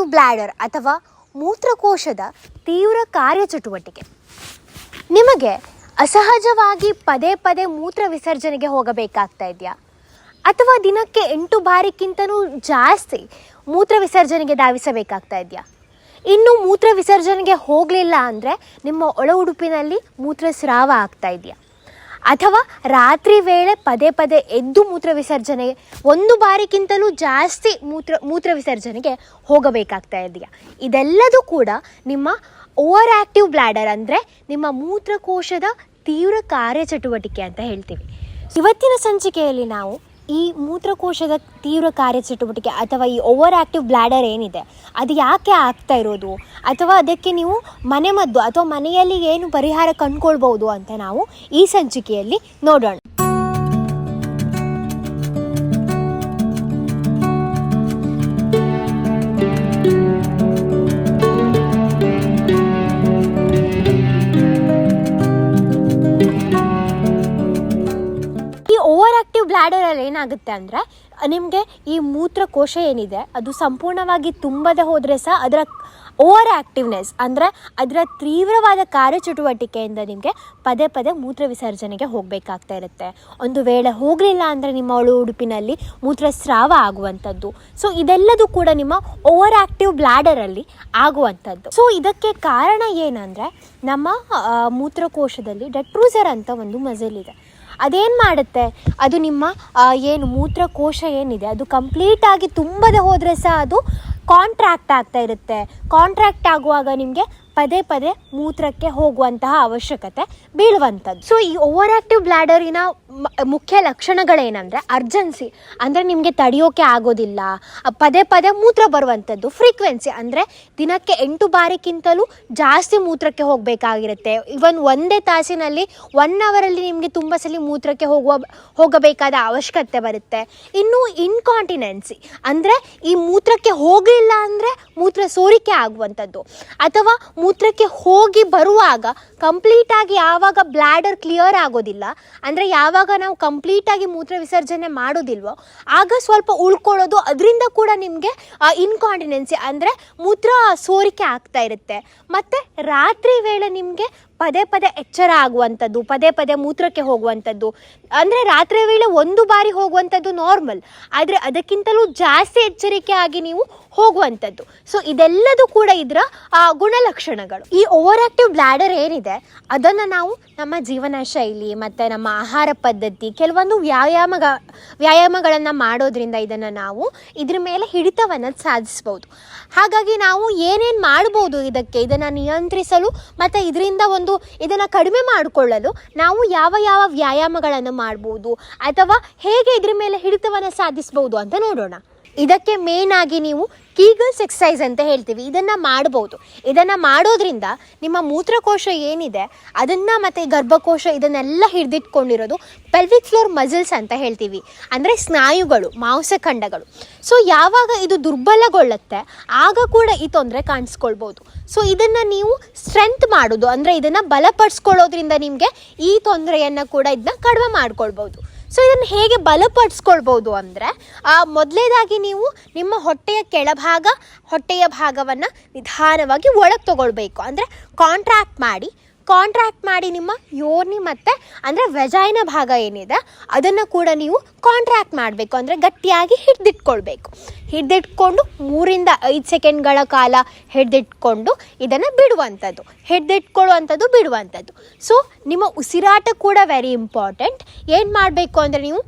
Active bladder ಅಥವಾ ಮೂತ್ರಕೋಶದ ತೀವ್ರ ಕಾರ್ಯಚಟುವಟಿಕೆ. ನಿಮಗೆ ಅಸಹಜವಾಗಿ ಪದೇ ಪದೇ ಮೂತ್ರ ವಿಸರ್ಜನೆಗೆ ಹೋಗಬೇಕಾಗ್ತಾ ಇದೆಯಾ? ಅಥವಾ ದಿನಕ್ಕೆ ಎಂಟು ಬಾರಿಗಿಂತನೂ ಜಾಸ್ತಿ ಮೂತ್ರ ವಿಸರ್ಜನೆಗೆ ಧಾವಿಸಬೇಕಾಗ್ತಾ ಇದೆಯಾ? ಇನ್ನು ಮೂತ್ರ ವಿಸರ್ಜನೆಗೆ ಹೋಗಲಿಲ್ಲ ಅಂದರೆ ನಿಮ್ಮ ಒಳ ಉಡುಪಿನಲ್ಲಿ ಮೂತ್ರಸ್ರಾವ ಆಗ್ತಾ ಇದೆಯಾ? ಅಥವಾ ರಾತ್ರಿ ವೇಳೆ ಪದೇ ಪದೇ ಎದ್ದು ಮೂತ್ರ ವಿಸರ್ಜನೆ, ಒಂದು ಬಾರಿಗಿಂತಲೂ ಜಾಸ್ತಿ ಮೂತ್ರ ಮೂತ್ರ ವಿಸರ್ಜನೆಗೆ ಹೋಗಬೇಕಾಗ್ತಾ ಇದೆಯಾ? ಇದೆಲ್ಲದೂ ಕೂಡ ನಿಮ್ಮ ಓವರ್ ಆ್ಯಕ್ಟಿವ್ ಬ್ಲ್ಯಾಡರ್ ಅಂದರೆ ನಿಮ್ಮ ಮೂತ್ರಕೋಶದ ತೀವ್ರ ಕಾರ್ಯಚಟುವಟಿಕೆ ಅಂತ ಹೇಳ್ತೀವಿ. ಇವತ್ತಿನ ಸಂಚಿಕೆಯಲ್ಲಿ ನಾವು ಈ ಮೂತ್ರಕೋಶದ ತೀವ್ರ ಕಾರ್ಯಚಟುವಟಿಕೆ ಅಥವಾ ಈ ಓವರ್ ಆ್ಯಕ್ಟಿವ್ ಬ್ಲ್ಯಾಡರ್ ಏನಿದೆ, ಅದು ಯಾಕೆ ಆಗ್ತಾ ಇರೋದು? ಅಥವಾ ಅದಕ್ಕೆ ನೀವು ಮನೆಮದ್ದು ಅಥವಾ ಮನೆಯಲ್ಲಿ ಏನು ಪರಿಹಾರ ಕಂಡುಕೊಳ್ಬೋದು ಅಂತ ನಾವು ಈ ಸಂಚಿಕೆಯಲ್ಲಿ ನೋಡೋಣ. ಆಕ್ಟಿವ್ ಬ್ಲ್ಯಾಡರಲ್ಲಿ ಏನಾಗುತ್ತೆ ಅಂದರೆ, ನಿಮಗೆ ಈ ಮೂತ್ರಕೋಶ ಏನಿದೆ, ಅದು ಸಂಪೂರ್ಣವಾಗಿ ತುಂಬದೆ ಹೋದರೆ ಸಹ ಅದರ ಓವರ್ ಆ್ಯಕ್ಟಿವ್ನೆಸ್ ಅಂದರೆ ಅದರ ತೀವ್ರವಾದ ಕಾರ್ಯಚಟುವಟಿಕೆಯಿಂದ ನಿಮಗೆ ಪದೇ ಪದೇ ಮೂತ್ರ ವಿಸರ್ಜನೆಗೆ ಹೋಗಬೇಕಾಗ್ತಾ ಇರುತ್ತೆ. ಒಂದು ವೇಳೆ ಹೋಗಲಿಲ್ಲ ಅಂದರೆ ನಿಮ್ಮ ಅವಳು ಉಡುಪಿನಲ್ಲಿ ಮೂತ್ರಸ್ರಾವ ಆಗುವಂಥದ್ದು. ಸೊ ಇದೆಲ್ಲದೂ ಕೂಡ ನಿಮ್ಮ ಓವರ್ ಆ್ಯಕ್ಟಿವ್ ಬ್ಲ್ಯಾಡರಲ್ಲಿ ಆಗುವಂಥದ್ದು. ಸೊ ಇದಕ್ಕೆ ಕಾರಣ ಏನಂದರೆ, ನಮ್ಮ ಮೂತ್ರಕೋಶದಲ್ಲಿ ಡೆಟ್ರೂಸರ್ ಅಂತ ಒಂದು ಮಜಲ್ ಇದೆ. ಅದೇನು ಮಾಡುತ್ತೆ? ಅದು ನಿಮ್ಮ ಏನು ಮೂತ್ರಕೋಶ ಏನಿದೆ? ಅದು ಕಂಪ್ಲೀಟಾಗಿ ತುಂಬದೆ ಹೋದರೆ ಸಹ ಅದು ಕಾಂಟ್ರಾಕ್ಟ್ ಆಗ್ತಾ ಇರುತ್ತೆ. ಕಾಂಟ್ರಾಕ್ಟ್ ಆಗುವಾಗ ನಿಮಗೆ ಪದೇ ಪದೇ ಮೂತ್ರಕ್ಕೆ ಹೋಗುವಂತಹ ಅವಶ್ಯಕತೆ ಬೀಳುವಂಥದ್ದು. ಸೊ ಈ ಓವರ್ ಆ್ಯಕ್ಟಿವ್ ಬ್ಲ್ಯಾಡರಿನ ಮುಖ್ಯ ಲಕ್ಷಣಗಳೇನಂದರೆ ಅರ್ಜೆನ್ಸಿ ಅಂದರೆ ನಿಮಗೆ ತಡೆಯೋಕೆ ಆಗೋದಿಲ್ಲ, ಪದೇ ಪದೇ ಮೂತ್ರ ಬರುವಂಥದ್ದು ಫ್ರೀಕ್ವೆನ್ಸಿ ಅಂದರೆ ದಿನಕ್ಕೆ ಎಂಟು ಬಾರಿಗಿಂತಲೂ ಜಾಸ್ತಿ ಮೂತ್ರಕ್ಕೆ ಹೋಗಬೇಕಾಗಿರುತ್ತೆ. ಇವನ್ ಒಂದೇ ತಾಸಿನಲ್ಲಿ ಒನ್ ಅವರಲ್ಲಿ ನಿಮಗೆ ತುಂಬ ಸಲ ಮೂತ್ರಕ್ಕೆ ಹೋಗುವ, ಹೋಗಬೇಕಾದ ಅವಶ್ಯಕತೆ ಬರುತ್ತೆ. ಇನ್ನು ಇನ್ಕಾಂಟಿನೆನ್ಸಿ ಅಂದರೆ ಈ ಮೂತ್ರಕ್ಕೆ ಹೋಗಲಿಲ್ಲ ಅಂದರೆ ಮೂತ್ರ ಸೋರಿಕೆ ಆಗುವಂಥದ್ದು, ಅಥವಾ ಮೂತ್ರಕ್ಕೆ ಹೋಗಿ ಬರುವಾಗ ಕಂಪ್ಲೀಟಾಗಿ ಯಾವಾಗ ಬ್ಲ್ಯಾಡರ್ ಕ್ಲಿಯರ್ ಆಗೋದಿಲ್ಲ, ಅಂದರೆ ಯಾವಾಗ ನಾವು ಕಂಪ್ಲೀಟಾಗಿ ಮೂತ್ರ ವಿಸರ್ಜನೆ ಮಾಡೋದಿಲ್ವೋ, ಆಗ ಸ್ವಲ್ಪ ಉಳ್ಕೊಳ್ಳೋದು, ಅದರಿಂದ ಕೂಡ ನಿಮಗೆ ಇನ್ಕಾಂಟಿನೆನ್ಸಿ ಅಂದರೆ ಮೂತ್ರ ಸೋರಿಕೆ ಆಗ್ತಾ ಇರುತ್ತೆ. ಮತ್ತು ರಾತ್ರಿ ವೇಳೆ ನಿಮಗೆ ಪದೇ ಪದೇ ಎಚ್ಚರ ಆಗುವಂಥದ್ದು, ಪದೇ ಪದೇ ಮೂತ್ರಕ್ಕೆ ಹೋಗುವಂಥದ್ದು. ಅಂದರೆ ರಾತ್ರಿ ವೇಳೆ ಒಂದು ಬಾರಿ ಹೋಗುವಂಥದ್ದು ನಾರ್ಮಲ್ ಆದರೆ ಅದಕ್ಕಿಂತಲೂ ಜಾಸ್ತಿ ಎಚ್ಚರಿಕೆ ಆಗಿ ನೀವು ಹೋಗುವಂಥದ್ದು. ಸೊ ಇದೆಲ್ಲದೂ ಕೂಡ ಇದರ ಗುಣಲಕ್ಷಣಗಳು. ಈ ಓವರ್ ಆಕ್ಟಿವ್ ಬ್ಲ್ಯಾಡರ್ ಏನಿದೆ, ಅದನ್ನು ನಾವು ನಮ್ಮ ಜೀವನ ಶೈಲಿ ಮತ್ತು ನಮ್ಮ ಆಹಾರ ಪದ್ಧತಿ, ಕೆಲವೊಂದು ವ್ಯಾಯಾಮ ವ್ಯಾಯಾಮಗಳನ್ನು ಮಾಡೋದ್ರಿಂದ ಇದನ್ನು ನಾವು ಇದ್ರ ಮೇಲೆ ಹಿಡಿತವನ್ನು ಸಾಧಿಸ್ಬೋದು. ಹಾಗಾಗಿ ನಾವು ಏನೇನು ಮಾಡ್ಬೋದು ಇದಕ್ಕೆ, ಇದನ್ನು ನಿಯಂತ್ರಿಸಲು ಮತ್ತು ಇದರಿಂದ ಒಂದು ಇದನ್ನು ಕಡಿಮೆ ಮಾಡಿಕೊಳ್ಳಲು ನಾವು ಯಾವ ಯಾವ ವ್ಯಾಯಾಮಗಳನ್ನು ಮಾಡ್ಬೋದು, ಅಥವಾ ಹೇಗೆ ಇದ್ರ ಮೇಲೆ ಹಿಡಿತವನ್ನು ಸಾಧಿಸ್ಬೋದು ಅಂತ ನೋಡೋಣ. ಇದಕ್ಕೆ ಮೇನ್ ಆಗಿ ನೀವು ಕೀಗಲ್ಸ್ ಎಕ್ಸಸೈಸ್ ಅಂತ ಹೇಳ್ತೀವಿ. ಇದನ್ನು ಮಾಡ್ಬೋದು. ಇದನ್ನು ಮಾಡೋದ್ರಿಂದ ನಿಮ್ಮ ಮೂತ್ರಕೋಶ ಏನಿದೆ, ಅದನ್ನು ಮತ್ತು ಗರ್ಭಕೋಶ ಇದನ್ನೆಲ್ಲ ಹಿಡಿದಿಟ್ಕೊಂಡಿರೋದು ಪೆಲ್ವಿಕ್ ಫ್ಲೋರ್ ಮಸಲ್ಸ್ ಅಂತ ಹೇಳ್ತೀವಿ. ಅಂದರೆ ಸ್ನಾಯುಗಳು ಮಾಂಸಖಂಡಗಳು ಸೊ ಯಾವಾಗ ಇದು ದುರ್ಬಲಗೊಳ್ಳುತ್ತೆ, ಆಗ ಕೂಡ ಈ ತೊಂದರೆ ಕಾಣಿಸ್ಕೊಳ್ಬೋದು. ಸೊ ಇದನ್ನು ನೀವು ಸ್ಟ್ರೆಂತ್ ಮಾಡೋದು, ಅಂದರೆ ಇದನ್ನು ಬಲಪಡಿಸ್ಕೊಳ್ಳೋದ್ರಿಂದ ನಿಮಗೆ ಈ ತೊಂದರೆಯನ್ನು ಕೂಡ ಇದನ್ನ ಕಡಿಮೆ ಮಾಡ್ಕೊಳ್ಬೋದು. ಸೊ ಇದನ್ನು ಹೇಗೆ ಬಲಪಡಿಸ್ಕೊಳ್ಬೋದು ಅಂದರೆ ಮೊದಲೇದಾಗಿ ನೀವು ನಿಮ್ಮ ಹೊಟ್ಟೆಯ ಕೆಳಭಾಗ, ಹೊಟ್ಟೆಯ ಭಾಗವನ್ನು ನಿಧಾನವಾಗಿ ಒಳಗೆ ತಗೊಳ್ಬೇಕು. ಅಂದರೆ ಕಾಂಟ್ರಾಕ್ಟ್ ಮಾಡಿ ಕಾಂಟ್ರಾಕ್ಟ್ ಮಾಡಿ ನಿಮ್ಮ ಯೋನಿ ಮತ್ತು ಅಂದರೆ ವೆಜಾಯಿನ ಭಾಗ ಏನಿದೆ, ಅದನ್ನು ಕೂಡ ನೀವು ಕಾಂಟ್ರಾಕ್ಟ್ ಮಾಡಬೇಕು. ಅಂದರೆ ಗಟ್ಟಿಯಾಗಿ ಹಿಡಿದಿಟ್ಕೊಳ್ಬೇಕು. ಹಿಡಿದಿಟ್ಕೊಂಡು ಮೂರಿಂದ ಐದು ಸೆಕೆಂಡ್ಗಳ ಕಾಲ ಹಿಡಿದಿಟ್ಕೊಂಡು ಇದನ್ನು ಬಿಡುವಂಥದ್ದು ಹಿಡಿದಿಟ್ಕೊಳ್ಳುವಂಥದ್ದು ಬಿಡುವಂಥದ್ದು ಸೊ ನಿಮ್ಮ ಉಸಿರಾಟ ಕೂಡ ವೆರಿ ಇಂಪಾರ್ಟೆಂಟ್ ಏನು ಮಾಡಬೇಕು ಅಂದರೆ ನೀವು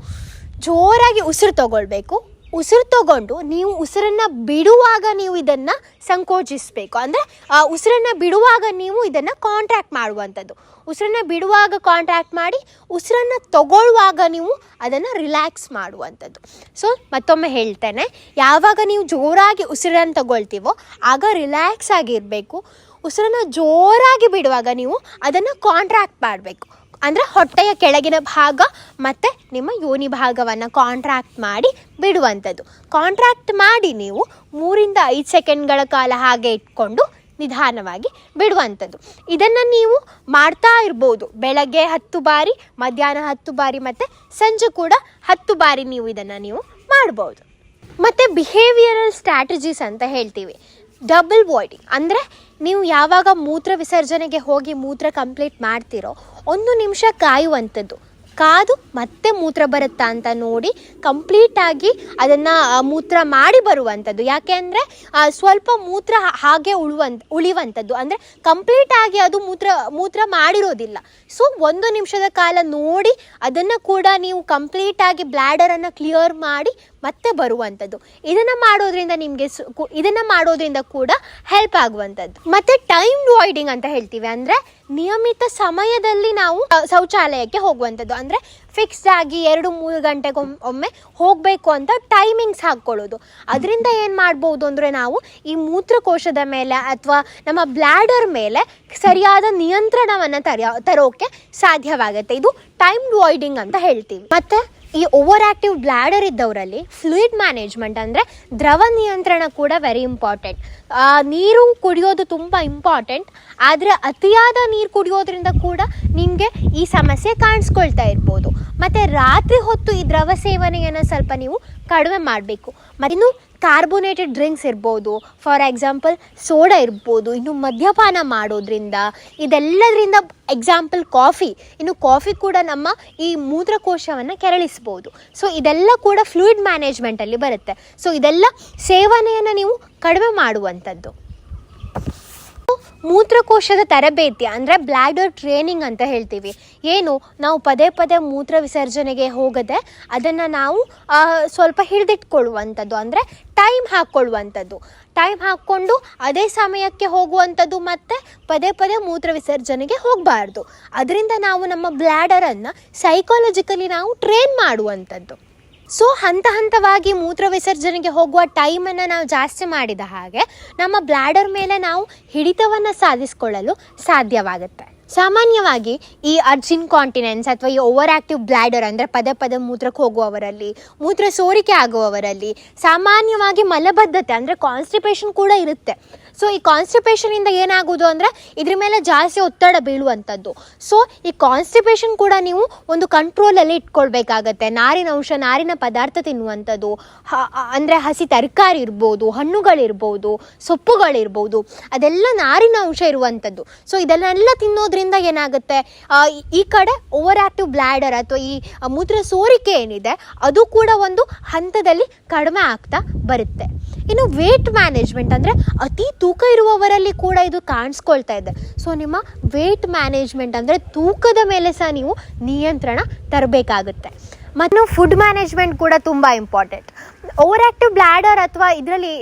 ಜೋರಾಗಿ ಉಸಿರು ತಗೊಳ್ಬೇಕು. ಉಸಿರು ತಗೊಂಡು ನೀವು ಉಸಿರನ್ನು ಬಿಡುವಾಗ ನೀವು ಇದನ್ನು ಸಂಕೋಚಿಸಬೇಕು. ಅಂದರೆ, ಆ ಉಸಿರನ್ನು ಬಿಡುವಾಗ ನೀವು ಇದನ್ನು ಕಾಂಟ್ರಾಕ್ಟ್ ಮಾಡುವಂಥದ್ದು. ಉಸಿರನ್ನು ಬಿಡುವಾಗ ಕಾಂಟ್ರಾಕ್ಟ್ ಮಾಡಿ, ಉಸಿರನ್ನು ತಗೊಳ್ಳುವಾಗ ನೀವು ಅದನ್ನು ರಿಲ್ಯಾಕ್ಸ್ ಮಾಡುವಂಥದ್ದು. ಸೊ ಮತ್ತೊಮ್ಮೆ ಹೇಳ್ತೇನೆ, ಯಾವಾಗ ನೀವು ಜೋರಾಗಿ ಉಸಿರನ್ನು ತಗೊಳ್ತೀವೋ, ಆಗ ರಿಲ್ಯಾಕ್ಸ್ ಆಗಿರಬೇಕು. ಉಸಿರನ್ನು ಜೋರಾಗಿ ಬಿಡುವಾಗ ನೀವು ಅದನ್ನು ಕಾಂಟ್ರಾಕ್ಟ್ ಮಾಡಬೇಕು. ಅಂದರೆ ಹೊಟ್ಟೆಯ ಕೆಳಗಿನ ಭಾಗ ಮತ್ತು ನಿಮ್ಮ ಯೋನಿ ಭಾಗವನ್ನು ಕಾಂಟ್ರಾಕ್ಟ್ ಮಾಡಿ ಬಿಡುವಂಥದ್ದು. ಕಾಂಟ್ರಾಕ್ಟ್ ಮಾಡಿ ನೀವು ಮೂರಿಂದ ಐದು ಸೆಕೆಂಡ್ಗಳ ಕಾಲ ಹಾಗೆ ಇಟ್ಕೊಂಡು ನಿಧಾನವಾಗಿ ಬಿಡುವಂಥದ್ದು. ಇದನ್ನು ನೀವು ಮಾಡ್ತಾ ಇರ್ಬೋದು. ಬೆಳಗ್ಗೆ ಹತ್ತು ಬಾರಿ, ಮಧ್ಯಾಹ್ನ ಹತ್ತು ಬಾರಿ ಮತ್ತು ಸಂಜೆ ಕೂಡ ಹತ್ತು ಬಾರಿ ನೀವು ಇದನ್ನು ನೀವು ಮಾಡ್ಬೋದು. ಮತ್ತು ಬಿಹೇವಿಯರಲ್ ಸ್ಟ್ರಾಟಜೀಸ್ ಅಂತ ಹೇಳ್ತೀವಿ. ಡಬಲ್ ವಾಯ್ಡಿಂಗ್ ಅಂದರೆ ನೀವು ಯಾವಾಗ ಮೂತ್ರ ವಿಸರ್ಜನೆಗೆ ಹೋಗಿ ಮೂತ್ರ ಕಂಪ್ಲೀಟ್ ಮಾಡ್ತೀರೋ ಒಂದು ನಿಮಿಷ ಕಾಯುವಂಥದ್ದು. ಕಾದು ಮತ್ತೆ ಮೂತ್ರ ಬರುತ್ತಾ ಅಂತ ನೋಡಿ ಕಂಪ್ಲೀಟಾಗಿ ಅದನ್ನು ಮೂತ್ರ ಮಾಡಿ ಬರುವಂಥದ್ದು ಯಾಕೆ ಅಂದರೆ ಸ್ವಲ್ಪ ಮೂತ್ರ ಹಾಗೆ ಉಳುವಂತ ಉಳಿವಂಥದ್ದು ಅಂದರೆ ಕಂಪ್ಲೀಟಾಗಿ ಅದು ಮೂತ್ರ ಮೂತ್ರ ಮಾಡಿರೋದಿಲ್ಲ. ಸೊ ಒಂದು ನಿಮಿಷದ ಕಾಲ ನೋಡಿ ಅದನ್ನು ಕೂಡ ನೀವು ಕಂಪ್ಲೀಟಾಗಿ ಬ್ಲ್ಯಾಡರನ್ನು ಕ್ಲಿಯರ್ ಮಾಡಿ ಮತ್ತೆ ಬರುವಂಥದ್ದು ಇದನ್ನು ಮಾಡೋದ್ರಿಂದ ನಿಮಗೆ ಇದನ್ನು ಮಾಡೋದ್ರಿಂದ ಕೂಡ ಹೆಲ್ಪ್ ಆಗುವಂಥದ್ದು ಮತ್ತು ಟೈಮ್ ವಾಯ್ಡಿಂಗ್ ಅಂತ ಹೇಳ್ತೀವಿ. ಅಂದರೆ ನಿಯಮಿತ ಸಮಯದಲ್ಲಿ ನಾವು ಶೌಚಾಲಯಕ್ಕೆ ಹೋಗುವಂಥದ್ದು. ಅಂದರೆ ಫಿಕ್ಸ್ಡ್ ಆಗಿ ಎರಡು, ಮೂರು ಗಂಟೆಗೊಮ್ಮೆ ಒಮ್ಮೆ ಹೋಗಬೇಕು ಅಂತ ಟೈಮಿಂಗ್ಸ್ ಹಾಕ್ಕೊಳ್ಳೋದು. ಅದರಿಂದ ಏನು ಮಾಡ್ಬೋದು ಅಂದರೆ ನಾವು ಈ ಮೂತ್ರಕೋಶದ ಮೇಲೆ ಅಥವಾ ನಮ್ಮ ಬ್ಲ್ಯಾಡರ್ ಮೇಲೆ ಸರಿಯಾದ ನಿಯಂತ್ರಣವನ್ನು ತರ ತರೋಕೆ ಸಾಧ್ಯವಾಗುತ್ತೆ. ಇದು ಟೈಮ್ ವಾಯ್ಡಿಂಗ್ ಅಂತ ಹೇಳ್ತೀವಿ. ಮತ್ತು ಈ ಓವರ್ ಆಕ್ಟಿವ್ ಬ್ಲ್ಯಾಡರ್ ಇದ್ದವರಲ್ಲಿ ಫ್ಲೂಯಿಡ್ ಮ್ಯಾನೇಜ್ಮೆಂಟ್ ಅಂದರೆ ದ್ರವ ನಿಯಂತ್ರಣ ಕೂಡ ವೆರಿ ಇಂಪಾರ್ಟೆಂಟ್ ನೀರು ಕುಡಿಯೋದು ತುಂಬ ಇಂಪಾರ್ಟೆಂಟ್ ಆದರೆ ಅತಿಯಾದ ನೀರು ಕುಡಿಯೋದ್ರಿಂದ ಕೂಡ ನಿಮಗೆ ಈ ಸಮಸ್ಯೆ ಕಾಣಿಸ್ಕೊಳ್ತಾ ಇರ್ಬೋದು. ಮತ್ತು ರಾತ್ರಿ ಹೊತ್ತು ಈ ದ್ರವ ಸೇವನೆಯನ್ನು ಸ್ವಲ್ಪ ನೀವು ಕಡಿಮೆ ಮಾಡಬೇಕು. ಮತ್ತಿನ್ನು ಕಾರ್ಬೋನೇಟೆಡ್ ಡ್ರಿಂಕ್ಸ್ ಇರ್ಬೋದು ಫಾರ್ ಎಕ್ಸಾಂಪಲ್ ಸೋಡಾ ಇರ್ಬೋದು, ಇನ್ನು ಮದ್ಯಪಾನ ಮಾಡೋದ್ರಿಂದ ಇದೆಲ್ಲದರಿಂದ ಎಕ್ಸಾಂಪಲ್ ಕಾಫಿ ಇನ್ನು ಕಾಫಿ ಕೂಡ ನಮ್ಮ ಈ ಮೂತ್ರಕೋಶವನ್ನು ಕೆರಳಿಸ್ಬೋದು. ಸೊ ಇದೆಲ್ಲ ಕೂಡ ಫ್ಲೂಯಿಡ್ ಮ್ಯಾನೇಜ್ಮೆಂಟಲ್ಲಿ ಬರುತ್ತೆ. ಸೊ ಇದೆಲ್ಲ ಸೇವನೆಯನ್ನು ನೀವು ಕಡಿಮೆ ಮಾಡುವಂಥದ್ದು. ಮೂತ್ರಕೋಶದ ತರಬೇತಿ, ಅಂದರೆ ಬ್ಲ್ಯಾಡರ್ ಟ್ರೈನಿಂಗ್ ಅಂತ ಹೇಳ್ತೀವಿ. ಏನು? ನಾವು ಪದೇ ಪದೇ ಮೂತ್ರ ವಿಸರ್ಜನೆಗೆ ಹೋಗದೆ ಅದನ್ನು ನಾವು ಸ್ವಲ್ಪ ಹಿಡಿದಿಟ್ಕೊಳ್ಳುವಂಥದ್ದು, ಅಂದರೆ ಟೈಮ್ ಹಾಕ್ಕೊಳ್ಳುವಂಥದ್ದು. ಟೈಮ್ ಹಾಕ್ಕೊಂಡು ಅದೇ ಸಮಯಕ್ಕೆ ಹೋಗುವಂಥದ್ದು ಮತ್ತು ಪದೇ ಪದೇ ಮೂತ್ರ ವಿಸರ್ಜನೆಗೆ ಹೋಗಬಾರ್ದು. ಅದರಿಂದ ನಾವು ನಮ್ಮ ಬ್ಲ್ಯಾಡರನ್ನು ಸೈಕಾಲಜಿಕಲಿ ನಾವು ಟ್ರೈನ್ ಮಾಡುವಂಥದ್ದು. ಸೊ ಹಂತ ಹಂತವಾಗಿ ಮೂತ್ರ ವಿಸರ್ಜನೆಗೆ ಹೋಗುವ ಟೈಮನ್ನು ನಾವು ಜಾಸ್ತಿ ಮಾಡಿದ ಹಾಗೆ, ನಮ್ಮ ಬ್ಲ್ಯಾಡರ್ ಮೇಲೆ ನಾವು ಹಿಡಿತವನ್ನು ಸಾಧಿಸಿಕೊಳ್ಳಲು ಸಾಧ್ಯವಾಗುತ್ತೆ. ಸಾಮಾನ್ಯವಾಗಿ ಈ ಅರ್ಜಿನ್ ಕಾಂಟಿನೆನ್ಸ್ ಅಥವಾ ಈ ಓವರ್ ಆಕ್ಟಿವ್ ಬ್ಲ್ಯಾಡರ್ ಅಂದರೆ ಪದೇ ಪದ ಮೂತ್ರಕ್ಕೆ ಹೋಗುವವರಲ್ಲಿ, ಮೂತ್ರ ಸೋರಿಕೆ ಆಗುವವರಲ್ಲಿ ಸಾಮಾನ್ಯವಾಗಿ ಮಲಬದ್ಧತೆ ಅಂದರೆ ಕಾನ್ಸ್ಟಿಪೇಷನ್ ಕೂಡ ಇರುತ್ತೆ. ಸೊ ಈ ಕಾನ್ಸ್ಟಿಪೇಷನಿಂದ ಏನಾಗೋದು ಅಂದರೆ ಇದ್ರ ಮೇಲೆ ಜಾಸ್ತಿ ಒತ್ತಡ ಬೀಳುವಂಥದ್ದು. ಸೊ ಈ ಕಾನ್ಸ್ಟಿಪೇಷನ್ ಕೂಡ ನೀವು ಒಂದು ಕಂಟ್ರೋಲಲ್ಲಿ ಇಟ್ಕೊಳ್ಬೇಕಾಗತ್ತೆ. ನಾರಿನ ಅಂಶ, ನಾರಿನ ಪದಾರ್ಥ ತಿನ್ನುವಂಥದ್ದು ಅಂದರೆ ಹಸಿ ತರಕಾರಿ ಇರ್ಬೋದು, ಹಣ್ಣುಗಳಿರ್ಬೋದು, ಸೊಪ್ಪುಗಳಿರ್ಬೋದು, ಅದೆಲ್ಲ ನಾರಿನ ಅಂಶ ಇರುವಂಥದ್ದು. ಸೊ ಇದನ್ನೆಲ್ಲ ತಿನ್ನೋದ್ರಿಂದ ಏನಾಗುತ್ತೆ? ಈ- ಈ ಕಡೆ ಓವರ್ ಆಕ್ಟಿವ್ ಬ್ಲ್ಯಾಡರ್ ಅಥವಾ ಈ ಮೂತ್ರ ಸೋರಿಕೆ ಏನಿದೆ, ಅದು ಕೂಡ ಒಂದು ಹಂತದಲ್ಲಿ ಕಡಿಮೆ ಆಗ್ತಾ ಬರುತ್ತೆ. ಇನ್ನು ವೇಟ್ ಮ್ಯಾನೇಜ್ಮೆಂಟ್ ಅಂದರೆ ಅತಿ ತೂಕ ಇರುವವರಲ್ಲಿ ಕೂಡ ಇದು ಕಾಣಿಸ್ಕೊಳ್ತಾ ಇದೆ. ಸೊ ನಿಮ್ಮ ವೇಟ್ ಮ್ಯಾನೇಜ್ಮೆಂಟ್ ಅಂದರೆ ತೂಕದ ಮೇಲೆ ಸಹ ನೀವು ನಿಯಂತ್ರಣ ತರಬೇಕಾಗುತ್ತೆ. ಮತ್ತು ಫುಡ್ ಮ್ಯಾನೇಜ್ಮೆಂಟ್ ಕೂಡ ತುಂಬ ಇಂಪಾರ್ಟೆಂಟ್ ಓವರ್ ಆಕ್ಟಿವ್ ಬ್ಲ್ಯಾಡರ್ ಅಥವಾ ಇದರಲ್ಲಿ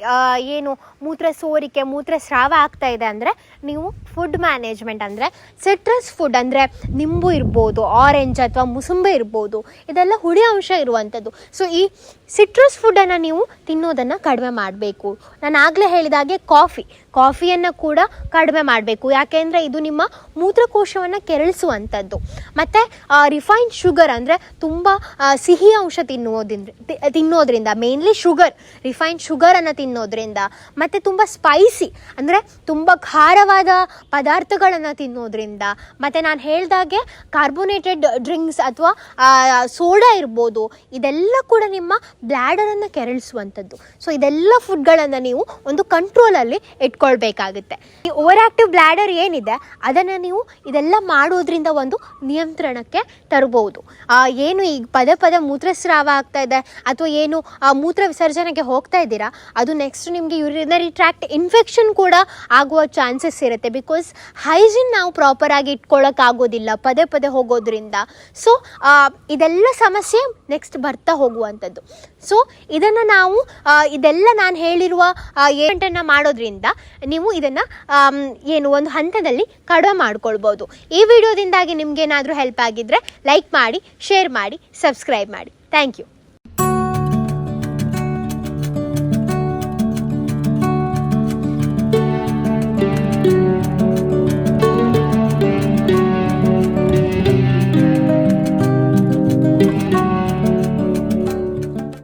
ಏನು ಮೂತ್ರ ಸೋರಿಕೆ, ಮೂತ್ರ ಸ್ರಾವ ಆಗ್ತಾ ಇದೆ ಅಂದರೆ ನೀವು ಫುಡ್ ಮ್ಯಾನೇಜ್ಮೆಂಟ್ ಅಂದರೆ ಸಿಟ್ರಸ್ ಫುಡ್ ಅಂದರೆ ನಿಂಬು ಇರ್ಬೋದು ಆರೆಂಜ್ ಅಥವಾ ಮುಸುಂಬೆ ಇರ್ಬೋದು, ಇದೆಲ್ಲ ಹುಳಿ ಅಂಶ ಇರುವಂಥದ್ದು. ಸೊ ಈ ಸಿಟ್ರಸ್ ಫುಡ್ಡನ್ನು ನೀವು ತಿನ್ನೋದನ್ನು ಕಡಿಮೆ ಮಾಡಬೇಕು. ನಾನು ಆಗಲೇ ಹೇಳಿದಾಗೆ ಕಾಫಿ ಕಾಫಿಯನ್ನು ಕೂಡ ಕಡಿಮೆ ಮಾಡಬೇಕು. ಯಾಕೆಂದರೆ ಇದು ನಿಮ್ಮ ಮೂತ್ರಕೋಶವನ್ನು ಕೆರಳಿಸುವಂಥದ್ದು ಮತ್ತು ರಿಫೈನ್ಡ್ ಶುಗರ್ ಅಂದರೆ ತುಂಬ ಸಿಹಿ ಅಂಶ ತಿನ್ನುವುದ್ರಿಂದ ತಿನ್ನೋದ್ರಿಂದ ಮೇನ್ಲಿ ಶುಗರ್ ರಿಫೈನ್ಡ್ ಶುಗರನ್ನು ತಿನ್ನೋದ್ರಿಂದ, ಮತ್ತು ತುಂಬ ಸ್ಪೈಸಿ ಅಂದರೆ ತುಂಬ ಖಾರವಾದ ಪದಾರ್ಥಗಳನ್ನು ತಿನ್ನೋದ್ರಿಂದ, ಮತ್ತು ನಾನು ಹೇಳ್ದಾಗೆ ಕಾರ್ಬೋನೇಟೆಡ್ ಡ್ರಿಂಕ್ಸ್ ಅಥವಾ ಸೋಡಾ ಇರ್ಬೋದು, ಇದೆಲ್ಲ ಕೂಡ ನಿಮ್ಮ ಬ್ಲ್ಯಾಡರನ್ನು ಕೆರಳಿಸುವಂಥದ್ದು ಸೊ ಇದೆಲ್ಲ ಫುಡ್ಗಳನ್ನು ನೀವು ಒಂದು ಕಂಟ್ರೋಲಲ್ಲಿ ಇಟ್ಕೊಳ್ಬೇಕಾಗುತ್ತೆ ಈ ಓವರ್ ಆಕ್ಟಿವ್ ಬ್ಲ್ಯಾಡರ್ ಏನಿದೆ ಅದನ್ನು ನೀವು ಇದೆಲ್ಲ ಮಾಡೋದ್ರಿಂದ ಒಂದು ನಿಯಂತ್ರಣಕ್ಕೆ ತರಬಹುದು ಏನು ಈಗ ಪದ ಪದ ಮೂತ್ರಸ್ರಾವ ಆಗ್ತಾ ಇದೆ ಅಥವಾ ಏನು ಆ, ಮೂತ್ರ ವಿಸರ್ಜನೆಗೆ ಹೋಗ್ತಾ ಇದ್ದೀರಾ ಅದು ನೆಕ್ಸ್ಟ್ ನಿಮಗೆ ಯೂರಿನರಿ ಟ್ರ್ಯಾಕ್ಟ್ ಇನ್ಫೆಕ್ಷನ್ ಕೂಡ ಆಗುವ ಚಾನ್ಸಸ್ ಇರುತ್ತೆ. ಬಿಕಾಸ್ ಹೈಜಿನ್ ನಾವು ಪ್ರಾಪರಾಗಿ ಇಟ್ಕೊಳ್ಳೋಕ್ಕಾಗೋದಿಲ್ಲ ಪದೇ ಪದೇ ಹೋಗೋದ್ರಿಂದ. ಸೊ ಇದೆಲ್ಲ ಸಮಸ್ಯೆ ನೆಕ್ಸ್ಟ್ ಬರ್ತಾ ಹೋಗುವಂಥದ್ದು. ಸೊ ಇದನ್ನು ನಾವು ಇದೆಲ್ಲ ನಾನು ಹೇಳಿರುವ ಏಂಟನ್ನು ಮಾಡೋದ್ರಿಂದ ನೀವು ಇದನ್ನು ಏನು ಒಂದು ಹಂತದಲ್ಲಿ ಕಡಿಮೆ ಮಾಡ್ಕೊಳ್ಬೋದು. ಈ ವಿಡಿಯೋದಿಂದಾಗಿ ನಿಮಗೇನಾದರೂ ಹೆಲ್ಪ್ ಆಗಿದ್ದರೆ ಲೈಕ್ ಮಾಡಿ ಶೇರ್ ಮಾಡಿ ಸಬ್ಸ್ಕ್ರೈಬ್ ಮಾಡಿ. Thank you